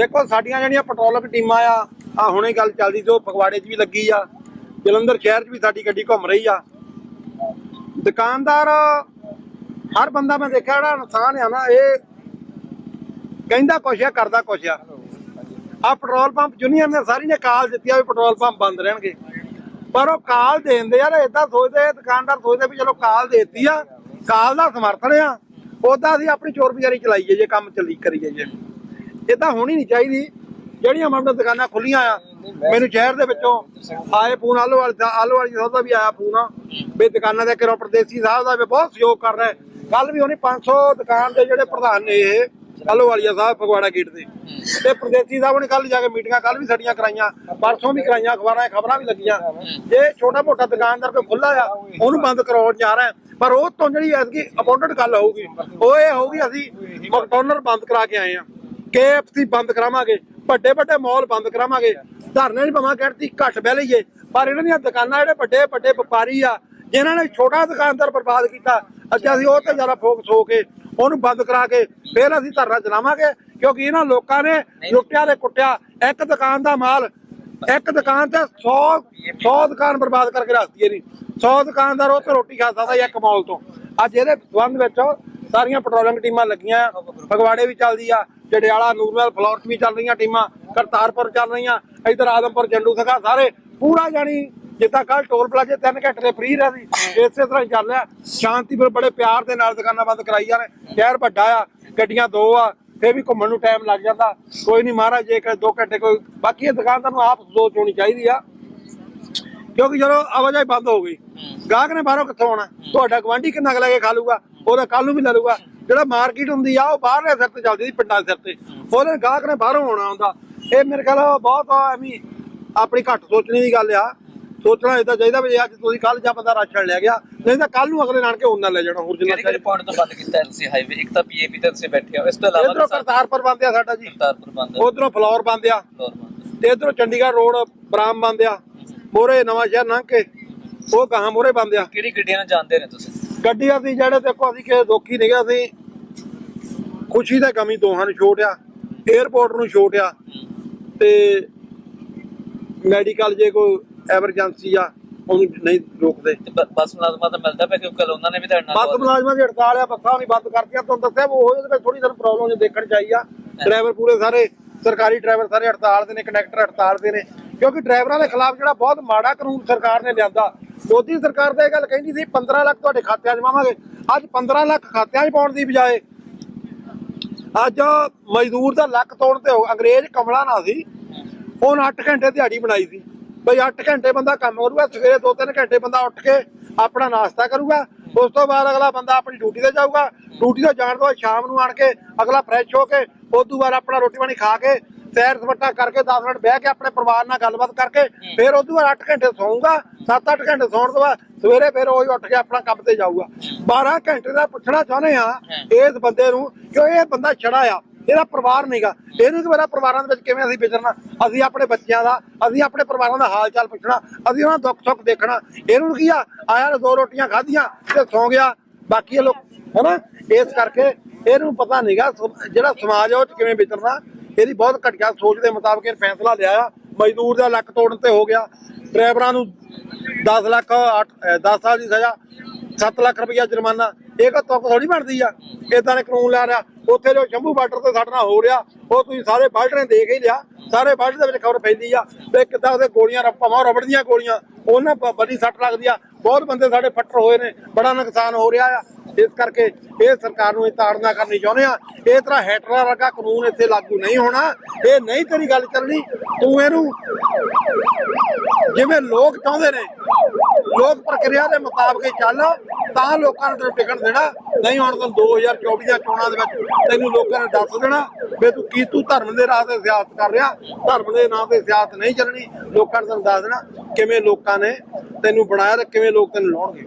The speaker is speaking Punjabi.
ਦੇਖੋ, ਸਾਡੀਆਂ ਜਿਹੜੀਆਂ ਪੈਟਰੋਲਿੰਗ ਟੀਮਾਂ ਆ ਆ ਹੁਣੇ ਗੱਲ ਚੱਲਦੀ, ਜੋ ਫਗਵਾੜੇ 'ਚ ਵੀ ਲੱਗੀ ਆ, ਜਲੰਧਰ ਸ਼ਹਿਰ 'ਚ ਵੀ ਸਾਡੀ ਗੱਡੀ ਘੁੰਮ ਰਹੀ ਆ। ਦੁਕਾਨਦਾਰ, ਹਰ ਬੰਦਾ ਮੈਂ ਦੇਖਿਆ ਜਿਹੜਾ ਇਨਸਾਨ ਆ ਨਾ, ਇਹ ਕਹਿੰਦਾ ਕੁਛ ਆ, ਕਰਦਾ ਕੁਛ ਆ। ਆ ਪੈਟਰੋਲ ਪੰਪ ਯੂਨੀਅਨ ਨੇ ਸਾਰੀ ਨੇ ਕਾਲ ਦਿੱਤੀ ਆ ਵੀ ਪੈਟਰੋਲ ਪੰਪ ਬੰਦ ਰਹਿਣਗੇ। ਪਰ ਉਹ ਕਾਲ ਦੇਂਦੇ ਯਾਰ ਇਦਾਂ ਸੋਚਦੇ, ਦੁਕਾਨਦਾਰ ਸੋਚਦੇ ਵੀ ਚਲੋ ਕਾਲ ਦੇਤੀ ਆ, ਕਾਲ ਦਾ ਸਮਰਥਨ ਆ ਉਦਾਂ ਅਸੀਂ ਆਪਣੀ ਚੋਰ ਬਜ਼ਾਰੀ ਚਲਾਈਏ ਜੇ ਕੰਮ ਚੱਲੀ ਕਰੀਏ ਜੇ। ਇਦਾਂ ਹੋਣੀ ਨਹੀਂ ਚਾਹੀਦੀ। ਜਿਹੜੀਆਂ ਮਾਮਲੇ ਦੁਕਾਨਾਂ ਖੁੱਲੀਆਂ ਆ, ਮੈਨੂੰ ਸ਼ਹਿਰ ਦੇ ਵਿੱਚੋਂ ਆਏ ਫੋਨ, ਆਲੋ ਦਾ ਆਲੋ ਵਾਲੀ ਸਾਹਿਬ ਦਾ ਵੀ ਆਇਆ ਫੋਨ। ਵੀ ਦੁਕਾਨਾਂ ਦੇ ਕਿਰੋ ਪ੍ਰਦੇਸੀ ਸਾਹਿਬ ਦਾ ਵੀ ਬਹੁਤ ਸਹਿਯੋਗ ਕਰ ਰਿਹਾ ਕੱਲ ਵੀ ਉਹਨੇ 500 ਦੁਕਾਨ ਦੇ ਜਿਹੜੇ ਪ੍ਰਧਾਨ ਨੇ ਇਹ, ਆਲੋ ਵਾਲੀਆ ਸਾਹਿਬ ਫਗਵਾੜਾ ਗੇਟ ਤੇ। ਤੇ ਪ੍ਰਦੇਸੀ ਸਾਹਿਬ ਨੇ ਕੱਲ ਜਾ ਕੇ ਮੀਟਿੰਗਾਂ ਕੱਲ ਵੀ ਸਾਡੀਆਂ ਕਰਾਈਆਂ, ਪਰਸੋਂ ਵੀ ਕਰਾਈਆਂ, ਅਖਬਾਰਾਂ 'ਚ ਖਬਰਾਂ ਵੀ ਲੱਗੀਆਂ। ਜੇ ਛੋਟਾ ਮੋਟਾ ਦੁਕਾਨਦਾਰ ਕੋਈ ਖੁੱਲਾ ਆ, ਉਹਨੂੰ ਬੰਦ ਕਰਾਉਣ ਜਾ ਰਿਹਾ ਪਰ ਉਹ ਤੋਂ ਜਿਹੜੀ ਐਤਕੀ ਅਪਾਉਂਟਡ ਗੱਲ ਹੋਊਗੀ, ਉਹ ਇਹ ਹੋਊਗੀ ਅਸੀਂ ਮਕਡੋਨਰ ਬੰਦ ਕਰਾ ਕੇ ਆਏ ਆ KFC ਬੰਦ ਕਰਾਵਾਂਗੇ ਵੱਡੇ ਵੱਡੇ ਮਾਲ ਬੰਦ ਕਰਾਵਾਂਗੇ। ਧਰਨੇ ਨਹੀਂ ਪਵਾਂ ਕਹਿਤੀ ਘੱਟ ਬਹਿ ਲਈਏ। ਪਰ ਇਹਨਾਂ ਦੀਆਂ ਦੁਕਾਨਾਂ ਜਿਹੜੇ ਵੱਡੇ ਵੱਡੇ ਵਪਾਰੀ ਆ ਜਿਨ੍ਹਾਂ ਨੇ ਛੋਟਾ ਦੁਕਾਨਦਾਰ ਬਰਬਾਦ ਕੀਤਾ ਅੱਛਾ ਅਸੀਂ ਉਹ ਤੇ ਜ਼ਿਆਦਾ ਫੋਕਸ ਹੋ ਕੇ ਉਹਨੂੰ ਬੰਦ ਕਰਾ ਕੇ ਫਿਰ ਅਸੀਂ ਧਰਨਾ ਚਲਾਵਾਂਗੇ ਕਿਉਂਕਿ ਇਹਨਾਂ ਲੋਕਾਂ ਨੇ ਲੁੱਟਿਆ ਤੇ ਕੁੱਟਿਆ। ਇੱਕ ਦੁਕਾਨ ਦਾ ਮਾਲ ਇੱਕ ਦੁਕਾਨ ਤੇ 100 100 ਦੁਕਾਨ ਬਰਬਾਦ ਕਰਕੇ ਰੱਖਦੀ ਹੈ ਨਹੀਂ 100 ਦੁਕਾਨਦਾਰ ਉਹ ਤੇ ਰੋਟੀ ਖਾ ਸਕਦਾ ਇੱਕ ਮਾਲ ਤੋਂ। ਅੱਜ ਇਹਦੇ ਸੰਬੰਧ ਵਿੱਚ ਸਾਰੀਆਂ ਪੈਟਰੋਲਿੰਗ ਟੀਮਾਂ ਲੱਗੀਆਂ। ਫਗਵਾੜੇ ਵੀ ਚੱਲਦੀ ਆ ਜੜਿਆਲਾ ਨੂਰਮਹਿਲ ਫਲੋਰ ਵੀ ਚੱਲ ਰਹੀਆਂ ਟੀਮਾਂ, ਕਰਤਾਰਪੁਰ ਚੱਲ ਰਹੀਆਂ, ਇਧਰ ਆਦਮਪੁਰ, ਜੰਡੂ ਸਗਾ ਸਾਰੇ ਪੂਰਾ ਜਾਣੀ, ਜਿੱਦਾਂ ਕੱਲ ਟੋਲ ਪਲਾਜ਼ੇ 3 ਘੰਟੇ ਦੇ ਫ੍ਰੀ ਰਹੇ ਇਸੇ ਤਰ੍ਹਾਂ ਹੀ ਚੱਲ ਰਿਹਾ। ਸ਼ਾਂਤੀਪੁਰ ਬੜੇ ਪਿਆਰ ਦੇ ਨਾਲ ਦੁਕਾਨਾਂ ਬੰਦ ਕਰਾਈ ਜਾ ਰਹੇ ਸ਼ਹਿਰ ਵੱਡਾ ਆ, ਗੱਡੀਆਂ ਦੋ ਆ, ਫੇਰ ਵੀ ਘੁੰਮਣ ਨੂੰ ਟਾਈਮ ਲੱਗ ਜਾਂਦਾ। ਕੋਈ ਨਹੀਂ ਮਹਾਰਾਜ, ਜੇ ਕਿ 2 ਘੰਟੇ ਕੋਈ ਬਾਕੀ ਇਹ ਦੁਕਾਨਦਾਰ ਨੂੰ ਆਪ ਸੋਚ ਹੋਣੀ ਚਾਹੀਦੀ ਆ। ਕਿਉਂਕਿ ਜਦੋਂ ਆਵਾਜਾਈ ਬੰਦ ਹੋ ਗਈ, ਗਾਹਕ ਨੇ ਬਾਹਰੋਂ ਕਿੱਥੋਂ ਆਉਣਾ? ਤੁਹਾਡਾ ਗਵਾਂਢੀ ਕਿੰਨਾ ਕੁ ਲੈ ਕੇ ਖਾ ਲੂਗਾ? ਉਹਦਾ ਕੱਲ ਨੂੰ ਵੀ ਲੈ ਲੂਗਾ। ਜਿਹੜਾ ਮਾਰਕੀਟ ਹੁੰਦੀ ਆ ਉਹ ਬਾਹਰਲੇ ਸਿਰ ਤੇ ਚੱਲਦੀ ਸੀ ਪਿੰਡਾਂ ਦੇ ਸਿਰ ਤੇ। ਉਹਦੇ ਗਾਹਕ ਨੇ ਬਾਹਰੋਂ ਆਉਣਾ ਹੁੰਦਾ। ਇਹ ਮੇਰੇ ਖਿਆਲ ਬਹੁਤ ਐਵੇਂ ਆਪਣੀ ਘੱਟ ਸੋਚਣੀ ਦੀ ਗੱਲ ਆ। ਸੋਚਣਾ ਇਦਾਂ ਚਾਹੀਦਾ ਵੀ ਅੱਜ ਤੁਸੀਂ ਕੱਲ ਜਾਂ ਬੰਦਾ ਰਾਸ਼ਨ ਲੈ ਗਿਆ ਨਹੀਂ ਤਾਂ ਕੱਲ ਨੂੰ ਅਗਲੇ ਨਾਨਕੇ ਉਹਨਾਂ ਲੈ ਜਾਣਾ ਹੋਰ ਜਿੰਨਾ ਕਿਹੜੇ ਪੁਆਇੰਟ ਤੋਂ ਬੰਦ ਕੀਤਾ ਤੁਸੀਂ ਹਾਈਵੇ ਇੱਕ ਤਾਂ ਪੀਏਪੀ ਤੇ ਤੁਸੀਂ ਬੈਠੇ ਹੋ ਇਸ ਤੋਂ ਇਲਾਵਾ ਇਧਰੋਂ ਕਰਤਾਰਪੁਰ ਬੰਦ ਆ ਸਾਡਾ ਜੀ। ਕਰਤਾਰਪੁਰ ਬੰਦ ਉਧਰੋਂ ਫਲੋਰ ਬੰਦ ਆ। ਤੇ ਇਧਰੋਂ ਚੰਡੀਗੜ੍ਹ ਰੋਡ ਬਰਾਮ ਬੰਦ ਆ। ਮੋਰੇ ਨਵਾਂ ਸ਼ਹਿਰ ਲੰਘ ਕੇ ਉਹ ਗਾਹਾਂ ਮੋਰੇ ਬੰਦ ਆ। ਕਿਹੜੀ ਗੱਡੀਆਂ ਨਾਲ ਜਾਂਦੇ ਨੇ ਤੁਸੀਂ? ਗੱਡੀਆਂ ਸੀ ਜਿਹੜੇ ਦੇਖੋ ਅਸੀਂ ਕਿਸੇ ਦੋਖੀ ਨਹੀਂ ਗਿਆ ਸੀ ਖੁਸ਼ੀ ਦਾ ਕਮੀ ਦੋਹਾਂ ਨੂੰ ਛੋਟ ਆ 에어ਪੋਰਟ ਨੂੰ ਛੋਟ ਆ ਤੇ ਮੈਡੀਕਲ ਜੇ ਕੋਈ ਐਮਰਜੈਂਸੀ ਆ ਉਹਨੂੰ ਨਹੀਂ ਰੋਕਦੇ। ਤੇ ਬੱਸ ਮੁਲਾਜ਼ਮਾਂ ਦਾ ਮਿਲਦਾ ਪਿਆ ਕਿਉਂਕਿ ਕੱਲ ਉਹਨਾਂ ਨੇ ਵੀ ਤੁਹਾਡੇ ਨਾਲ ਬੱਸ ਮੁਲਾਜ਼ਮਾਂ ਦੀ ਹੜਤਾਲ ਆ ਬੱਸਾਂ ਨਹੀਂ ਬੰਦ ਕਰਤੀਆਂ ਤੁਹਾਨੂੰ ਦੱਸਿਆ ਉਹ ਇਹਦੇ ਵਿੱਚ ਥੋੜੀ ਜਿਹੀ ਪ੍ਰੋਬਲਮ ਜੇ ਦੇਖਣ ਚ ਆਈ ਆ। ਡਰਾਈਵਰ ਪੂਰੇ ਸਾਰੇ ਸਰਕਾਰੀ ਡਰਾਈਵਰ ਸਾਰੇ ਹੜਤਾਲ ਦੇ ਨੇ ਕੰਡਕਟਰ ਹੜਤਾਲ ਦੇ ਨੇ। ਕਿਉਂਕਿ ਡਰਾਈਵਰਾਂ ਦੇ ਖਿਲਾਫ ਜਿਹੜਾ ਬਹੁਤ ਮਾੜਾ ਕਾਨੂੰਨ ਸਰਕਾਰ ਨੇ ਲਿਆਂਦਾ ਮੋਦੀ ਸਰਕਾਰ ਤਾਂ ਇਹ ਗੱਲ ਕਹਿੰਦੀ ਸੀ 15 ਲੱਖ ਤੁਹਾਡੇ ਖਾਤਿਆਂ 'ਚ ਪਾਵਾਂਗੇ। ਅੱਜ 15 ਲੱਖ ਖਾਤਿਆਂ 'ਚ ਪਾਉਣ ਦੀ ਬਜਾਏ ਅੱਜ ਮਜ਼ਦੂਰ ਦਾ ਲੱਕ ਤੋੜਨ ਤੇ ਅੰਗਰੇਜ਼ ਕਮਲਾ ਨਾ ਸੀ। ਉਹਨ 8 ਘੰਟੇ ਦਿਹਾੜੀ ਬਣਾਈ ਸੀ। ਬਈ 8 ਘੰਟੇ ਬੰਦਾ ਕੰਮ ਕਰੂਗਾ, ਸਵੇਰੇ 2-3 ਘੰਟੇ ਬੰਦਾ ਉੱਠ ਕੇ ਆਪਣਾ ਨਾਸ਼ਤਾ ਕਰੂਗਾ। ਉਸ ਤੋਂ ਬਾਅਦ ਅਗਲਾ ਬੰਦਾ ਆਪਣੀ ਡਿਊਟੀ ਤੇ ਜਾਊਗਾ। ਡਿਊਟੀ ਤੋਂ ਜਾਣ ਤੋਂ ਬਾਅਦ ਸ਼ਾਮ ਨੂੰ ਆਣ ਕੇ ਅਗਲਾ ਫਰੈਸ਼ ਹੋ ਕੇ ਉਸ ਤੋਂ ਬਾਅਦ ਆਪਣਾ ਰੋਟੀ ਪਾਣੀ ਖਾ ਕੇ ਸੈਰ ਸਪਾਟਾ ਕਰਕੇ 10 ਮਿੰਟ ਬਹਿ ਕੇ ਆਪਣੇ ਪਰਿਵਾਰ ਨਾਲ ਗੱਲਬਾਤ ਕਰਕੇ ਫਿਰ ਉਸ ਤੋਂ ਬਾਅਦ 8 ਘੰਟੇ ਸੌਂਗਾ 7-8 ਘੰਟੇ ਸੌਣ ਤੋਂ ਬਾਅਦ ਸਵੇਰੇ ਫਿਰ ਉਹੀ ਉੱਠ ਕੇ ਆਪਣਾ ਕੰਮ ਤੇ ਜਾਊਗਾ। 12 ਘੰਟੇ ਦਾ ਪੁੱਛਣਾ ਚਾਹੁੰਦੇ ਆ ਇਸ ਬੰਦੇ ਨੂੰ ਕਿ ਇਹ ਬੰਦਾ ਛੜਾ ਆ ਇਹਦਾ ਪਰਿਵਾਰ ਨਹੀਂਗਾ ਇਹਨੂੰ ਕਿ ਮੇਰਾ ਪਰਿਵਾਰਾਂ ਦੇ ਵਿੱਚ ਕਿਵੇਂ ਅਸੀਂ ਵਿਚਰਨਾ? ਅਸੀਂ ਆਪਣੇ ਬੱਚਿਆਂ ਦਾ ਅਸੀਂ ਆਪਣੇ ਪਰਿਵਾਰਾਂ ਦਾ ਹਾਲ ਚਾਲ ਪੁੱਛਣਾ ਅਸੀਂ ਉਹਨਾਂ ਦੁੱਖ ਸੁੱਖ ਦੇਖਣਾ। ਇਹਨੂੰ ਕੀ ਆ? ਆਇਆ ਦੋ ਰੋਟੀਆਂ ਖਾਧੀਆਂ ਤੇ ਸੌਂ ਗਿਆ। ਬਾਕੀ ਲੋਕ ਹਨਾ? ਇਸ ਕਰਕੇ ਇਹਨੂੰ ਪਤਾ ਨਹੀਂਗਾ ਜਿਹੜਾ ਸਮਾਜ ਉਹ 'ਚ ਕਿਵੇਂ ਵਿਚਰਨਾ। ਇਹਦੀ ਬਹੁਤ ਘਟੀਆ ਸੋਚ ਦੇ ਮੁਤਾਬਕ ਇਹ ਫੈਸਲਾ ਲਿਆ ਆ। ਮਜ਼ਦੂਰ ਦਾ ਲੱਕ ਤੋੜਨ ਤੇ ਹੋ ਗਿਆ। ਡਰਾਈਵਰਾਂ ਨੂੰ 10 ਲੱਖ 10 ਸਾਲ ਦੀ ਸਜ਼ਾ 7 ਲੱਖ ਰੁਪਇਆ ਜੁਰਮਾਨਾ। ਇਹ ਕੋ ਤੁਕ ਥੋੜੀ ਬਣਦੀ ਆ। ਇਦਾਂ ਦੇ ਕਾਨੂੰਨ ਲਿਆ ਰਿਹਾ। ਉੱਥੇ ਜੋ ਸ਼ੰਭੂ ਬਾਰਡਰ ਤੇ ਸਾਡੇ ਨਾਲ ਹੋ ਰਿਹਾ, ਉਹ ਤੁਸੀਂ ਸਾਰੇ ਬਾਲਟ ਨੇ ਦੇਖ ਹੀ ਲਿਆ। ਸਾਰੇ ਬਾਲਟ ਦੇ ਵਿੱਚ ਖਬਰ ਫੈਲੀ ਆ ਤੇ ਕਿੱਦਾਂ ਉਹਦੇ ਗੋਲੀਆਂ ਰੱਪਾਂ ਰਬੜ ਦੀਆਂ ਗੋਲੀਆਂ, ਉਹਨਾਂ ਬ- ਬੜੀ ਸੱਟ ਲੱਗਦੀ ਆ। ਬਹੁਤ ਬੰਦੇ ਸਾਡੇ ਫੱਟਰ ਹੋਏ ਨੇ। ਬੜਾ ਨੁਕਸਾਨ ਹੋ ਰਿਹਾ ਆ। ਇਸ ਕਰਕੇ ਇਹ ਸਰਕਾਰ ਨੂੰ ਇਹ ਤਾੜਨਾ ਕਰਨੀ ਚਾਹੁੰਦੇ ਆ। ਇਹ ਤਰ੍ਹਾਂ ਹੈਟਰਾ ਵਰਗਾ ਕਾਨੂੰਨ ਇੱਥੇ ਲਾਗੂ ਨਹੀਂ ਹੋਣਾ। ਇਹ ਨਹੀਂ ਤੇਰੀ ਗੱਲ ਚੱਲਣੀ। ਤੂੰ ਇਹਨੂੰ ਜਿਵੇਂ ਲੋਕ ਚਾਹੁੰਦੇ ਨੇ, ਲੋਕ ਪ੍ਰਕਿਰਿਆ ਦੇ ਮੁਤਾਬਕ ਹੀ ਚੱਲ, ਤਾਂ ਲੋਕਾਂ ਨੂੰ ਤੈਨੂੰ ਟਿਕਣ ਦੇਣਾ। ਨਹੀਂ ਹੁਣ ਤੂੰ 2024 ਦੀਆਂ ਚੋਣਾਂ ਦੇ ਵਿੱਚ ਤੈਨੂੰ ਲੋਕਾਂ ਨੇ ਦੱਸ ਦੇਣਾ ਵੀ ਤੂੰ ਕੀ ਤੂੰ ਧਰਮ ਦੇ ਰਾਹ ਤੇ ਸਿਆਸਤ ਕਰ ਰਿਹਾ। ਧਰਮ ਦੇ ਨਾਂ ਤੇ ਸਿਆਸਤ ਨਹੀਂ ਚੱਲਣੀ। ਲੋਕਾਂ ਨੂੰ ਤੈਨੂੰ ਦੱਸ ਦੇਣਾ ਕਿਵੇਂ ਲੋਕਾਂ ਨੇ ਤੈਨੂੰ ਬਣਾਇਆ ਤੇ ਕਿਵੇਂ ਲੋਕ ਤੈਨੂੰ ਲਾਉਣਗੇ।